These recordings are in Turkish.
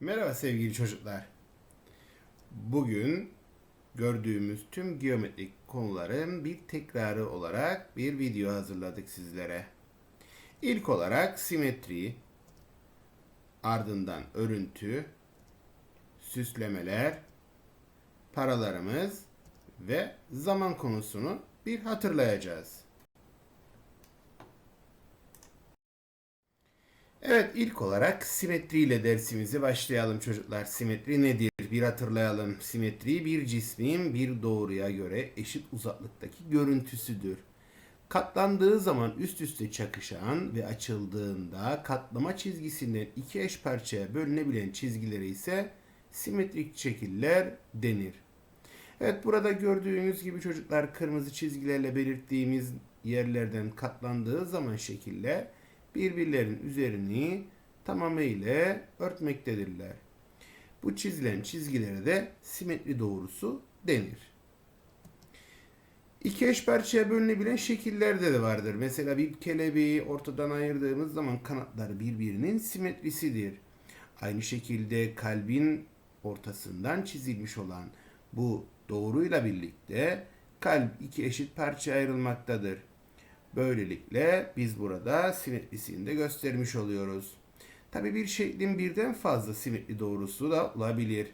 Merhaba sevgili çocuklar. Bugün gördüğümüz tüm geometrik konuların bir tekrarı olarak bir video hazırladık sizlere. İlk olarak simetri, ardından örüntü, süslemeler, paralarımız ve zaman konusunu bir hatırlayacağız. Evet ilk olarak simetri ile dersimizi başlayalım çocuklar. Simetri nedir? Bir hatırlayalım. Simetri bir cismin bir doğruya göre eşit uzaklıktaki görüntüsüdür. Katlandığı zaman üst üste çakışan ve açıldığında katlama çizgisinden iki eş parçaya bölünebilen çizgilere ise simetrik şekiller denir. Evet burada gördüğünüz gibi çocuklar kırmızı çizgilerle belirttiğimiz yerlerden katlandığı zaman şekiller birbirlerinin üzerini tamamıyla örtmektedirler. Bu çizilen çizgilere de simetri doğrusu denir. İki eş parçaya bölünebilen şekillerde de vardır. Mesela bir kelebeği ortadan ayırdığımız zaman kanatları birbirinin simetrisidir. Aynı şekilde kalbin ortasından çizilmiş olan bu doğruyla birlikte kalp iki eşit parçaya ayrılmaktadır. Böylelikle biz burada simetrisini de göstermiş oluyoruz. Tabi bir şeklin birden fazla simetri doğrusu da olabilir.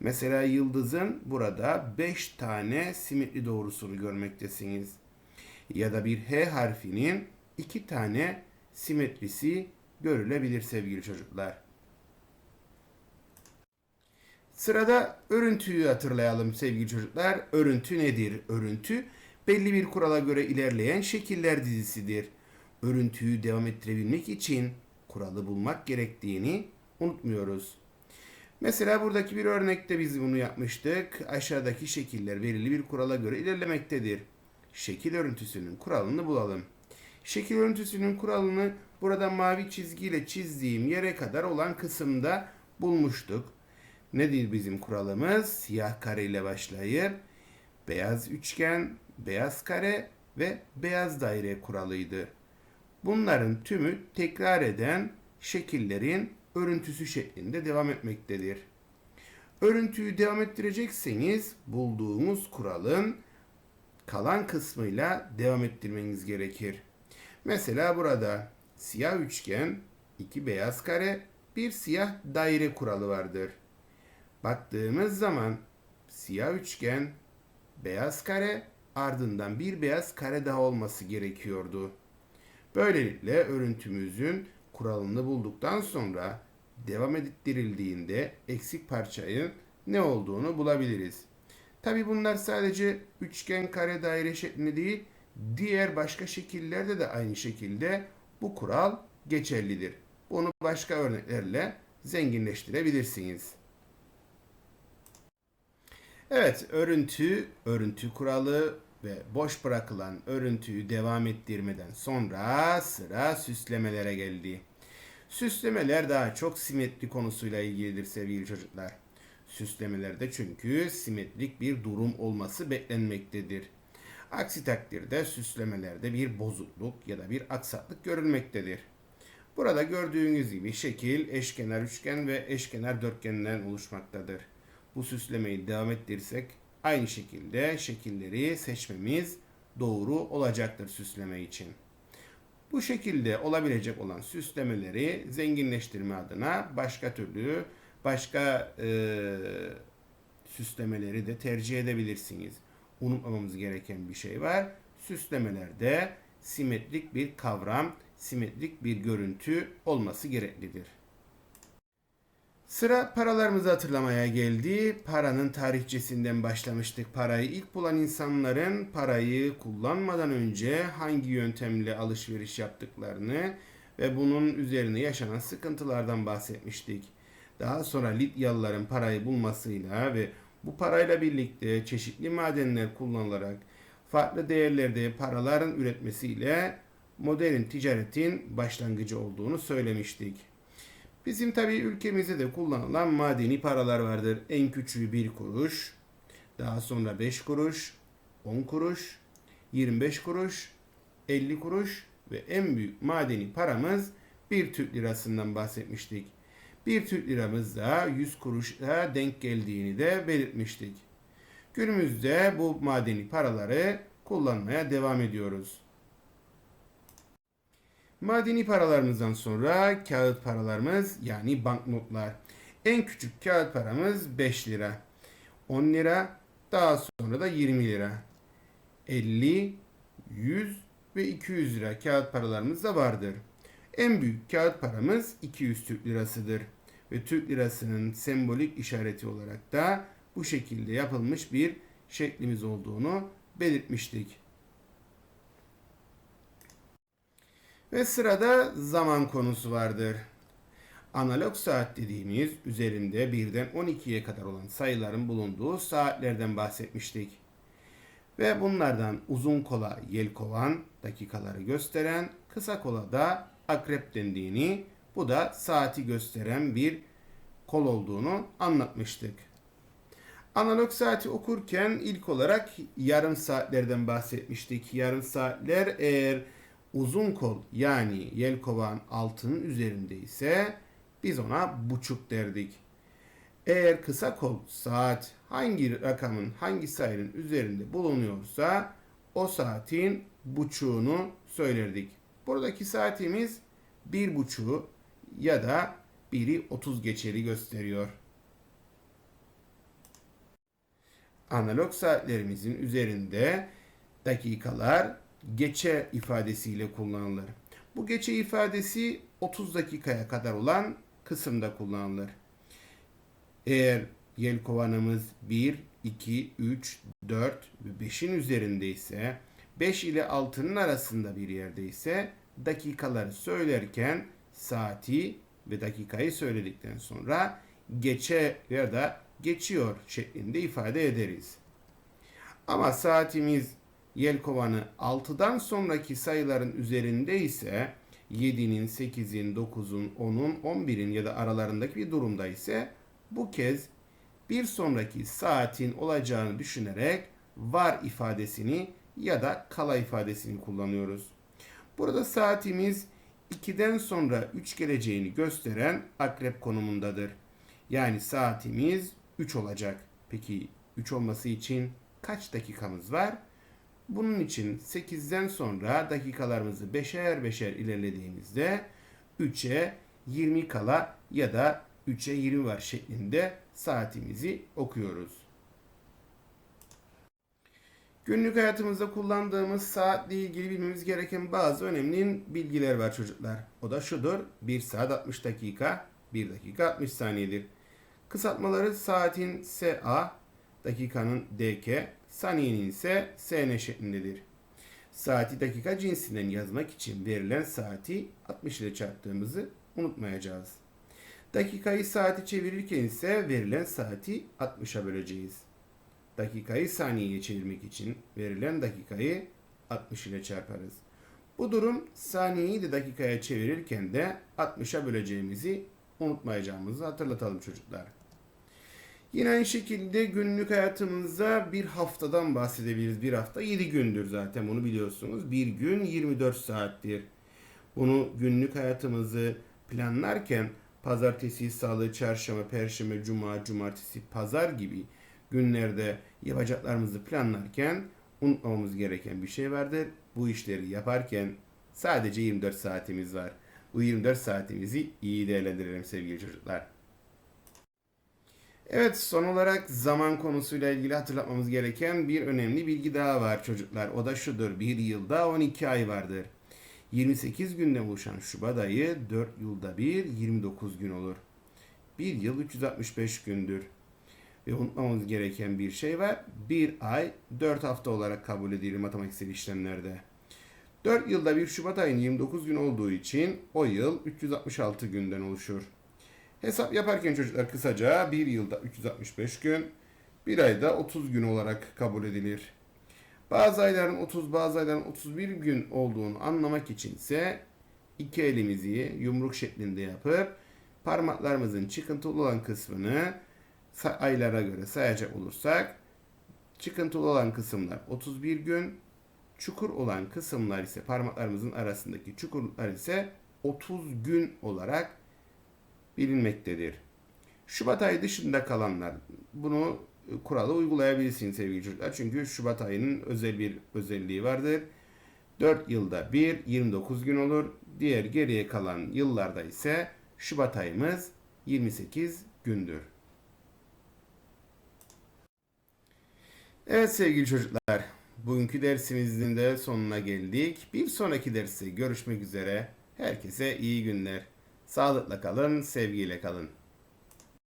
Mesela yıldızın burada 5 tane simetri doğrusunu görmektesiniz. Ya da bir H harfinin 2 tane simetrisi görülebilir sevgili çocuklar. Sırada örüntüyü hatırlayalım sevgili çocuklar. Örüntü nedir? Örüntü belli bir kurala göre ilerleyen şekiller dizisidir. Örüntüyü devam ettirebilmek için kuralı bulmak gerektiğini unutmuyoruz. Mesela buradaki bir örnekte biz bunu yapmıştık. Aşağıdaki şekiller belirli bir kurala göre ilerlemektedir. Şekil örüntüsünün kuralını bulalım. Şekil örüntüsünün kuralını burada mavi çizgiyle çizdiğim yere kadar olan kısımda bulmuştuk. Nedir bizim kuralımız? Siyah kare ile başlayıp beyaz üçgen, beyaz kare ve beyaz daire kuralıydı. Bunların tümü tekrar eden şekillerin örüntüsü şeklinde devam etmektedir. Örüntüyü devam ettirecekseniz bulduğumuz kuralın kalan kısmıyla devam ettirmeniz gerekir. Mesela burada siyah üçgen, iki beyaz kare, bir siyah daire kuralı vardır. Baktığımız zaman siyah üçgen, beyaz kare ardından bir beyaz kare daha olması gerekiyordu. Böylelikle örüntümüzün kuralını bulduktan sonra devam ettirildiğinde eksik parçayın ne olduğunu bulabiliriz. Tabi bunlar sadece üçgen, kare, daire şeklinde değil, diğer başka şekillerde de aynı şekilde bu kural geçerlidir. Bunu başka örneklerle zenginleştirebilirsiniz. Evet, örüntü, örüntü kuralı ve boş bırakılan örüntüyü devam ettirmeden sonra sıra süslemelere geldi. Süslemeler daha çok simetri konusuyla ilgilidir sevgili çocuklar. Süslemelerde çünkü simetrik bir durum olması beklenmektedir. Aksi takdirde süslemelerde bir bozukluk ya da bir aksaklık görülmektedir. Burada gördüğünüz gibi şekil eşkenar üçgen ve eşkenar dörtgenden oluşmaktadır. Bu süslemeyi devam ettirirsek aynı şekilde şekilleri seçmemiz doğru olacaktır süsleme için. Bu şekilde olabilecek olan süslemeleri zenginleştirme adına başka türlü başka e, süslemeleri de tercih edebilirsiniz. Unutmamamız gereken bir şey var. Süslemelerde simetrik bir kavram, simetrik bir görüntü olması gereklidir. Sıra paralarımızı hatırlamaya geldi. Paranın tarihçesinden başlamıştık. Parayı ilk bulan insanların parayı kullanmadan önce hangi yöntemle alışveriş yaptıklarını ve bunun üzerine yaşanan sıkıntılardan bahsetmiştik. Daha sonra Lidyalıların parayı bulmasıyla ve bu parayla birlikte çeşitli madenler kullanılarak farklı değerlerde paraların üretmesiyle modern ticaretin başlangıcı olduğunu söylemiştik. Bizim tabii ülkemizde de kullanılan madeni paralar vardır. En küçüğü 1 kuruş, daha sonra 5 kuruş, 10 kuruş, 25 kuruş, 50 kuruş ve en büyük madeni paramız 1 Türk lirasından bahsetmiştik. Bir Türk liramız da 100 kuruşa denk geldiğini de belirtmiştik. Günümüzde bu madeni paraları kullanmaya devam ediyoruz. Madeni paralarımızdan sonra kağıt paralarımız yani banknotlar. En küçük kağıt paramız 5 lira. 10 lira, daha sonra da 20 lira. 50, 100 ve 200 lira kağıt paralarımız da vardır. En büyük kağıt paramız 200 Türk lirasıdır. Ve Türk lirasının sembolik işareti olarak da bu şekilde yapılmış bir şeklimiz olduğunu belirtmiştik. Ve sırada zaman konusu vardır. Analog saat dediğimiz üzerinde birden 12'ye kadar olan sayıların bulunduğu saatlerden bahsetmiştik. Ve bunlardan uzun kola yelkovan dakikaları gösteren, kısa kola da akrep dendiğini, bu da saati gösteren bir kol olduğunu anlatmıştık. Analog saati okurken ilk olarak yarım saatlerden bahsetmiştik. Yarım saatler eğer uzun kol yani yelkovan altının üzerinde ise biz ona buçuk derdik. Eğer kısa kol saat hangi rakamın hangi sayının üzerinde bulunuyorsa o saatin buçuğunu söylerdik. Buradaki saatimiz bir buçuğu ya da biri 30 geçeli gösteriyor. Analog saatlerimizin üzerinde dakikalar geçe ifadesiyle kullanılır. Bu geçe ifadesi 30 dakikaya kadar olan kısımda kullanılır. Eğer yelkovanımız 1, 2, 3, 4 ve 5'in üzerindeyse 5 ile 6'nın arasında bir yerdeyse dakikaları söylerken saati ve dakikayı söyledikten sonra geçe ya da geçiyor şeklinde ifade ederiz. Ama saatimiz yelkovanı 6'dan sonraki sayıların üzerinde ise 7'nin, 8'in, 9'un, 10'un, 11'in ya da aralarındaki bir durumda ise bu kez bir sonraki saatin olacağını düşünerek var ifadesini ya da kala ifadesini kullanıyoruz. Burada saatimiz 2'den sonra 3 geleceğini gösteren akrep konumundadır. Yani saatimiz 3 olacak. Peki 3 olması için kaç dakikamız var? Bunun için 8'den sonra dakikalarımızı beşer beşer ilerlediğimizde 3'e 20 kala ya da 3'e 20 var şeklinde saatimizi okuyoruz. Günlük hayatımızda kullandığımız saatle ilgili bilmemiz gereken bazı önemli bilgiler var çocuklar. O da şudur. 1 saat 60 dakika, 1 dakika 60 saniyedir. Kısaltmaları saatin SA, dakikanın DK, saniyenin ise SN şeklindedir. Saati dakika cinsinden yazmak için verilen saati 60 ile çarptığımızı unutmayacağız. Dakikayı saati çevirirken ise verilen saati 60'a böleceğiz. Dakikayı saniyeye çevirmek için verilen dakikayı 60 ile çarparız. Bu durum saniyeyi de dakikaya çevirirken de 60'a böleceğimizi unutmayacağımızı hatırlatalım çocuklar. Yine aynı şekilde günlük hayatımızda bir haftadan bahsedebiliriz. Bir hafta 7 gündür zaten bunu biliyorsunuz. Bir gün 24 saattir. Bunu günlük hayatımızı planlarken pazartesi, salı, çarşamba, perşembe, cuma, cumartesi, pazar gibi günlerde yapacaklarımızı planlarken unutmamamız gereken bir şey vardır. Bu işleri yaparken sadece 24 saatimiz var. Bu 24 saatimizi iyi değerlendirelim sevgili çocuklar. Evet son olarak zaman konusuyla ilgili hatırlatmamız gereken bir önemli bilgi daha var çocuklar. O da şudur. Bir yılda 12 ay vardır. 28 günden oluşan Şubat ayı 4 yılda bir 29 gün olur. Bir yıl 365 gündür. Ve unutmamamız gereken bir şey var. Bir ay 4 hafta olarak kabul edilir matematiksel işlemlerde. 4 yılda bir Şubat ayının 29 gün olduğu için o yıl 366 günden oluşur. Hesap yaparken çocuklar kısaca bir yılda 365 gün, bir ayda 30 gün olarak kabul edilir. Bazı ayların 30, bazı ayların 31 gün olduğunu anlamak için ise iki elimizi yumruk şeklinde yapıp parmaklarımızın çıkıntılı olan kısmını aylara göre sayacak olursak çıkıntılı olan kısımlar 31 gün, çukur olan kısımlar ise parmaklarımızın arasındaki çukurlar ise 30 gün olarak bilinmektedir. Şubat ayı dışında kalanlar bunu e, kuralı uygulayabilirsiniz sevgili çocuklar. Çünkü Şubat ayının özel bir özelliği vardır. 4 yılda bir 29 gün olur. Diğer geriye kalan yıllarda ise Şubat ayımız 28 gündür. Evet sevgili çocuklar, bugünkü dersimizin de sonuna geldik. Bir sonraki derste görüşmek üzere. Herkese iyi günler. Sağlıkla kalın, sevgiyle kalın.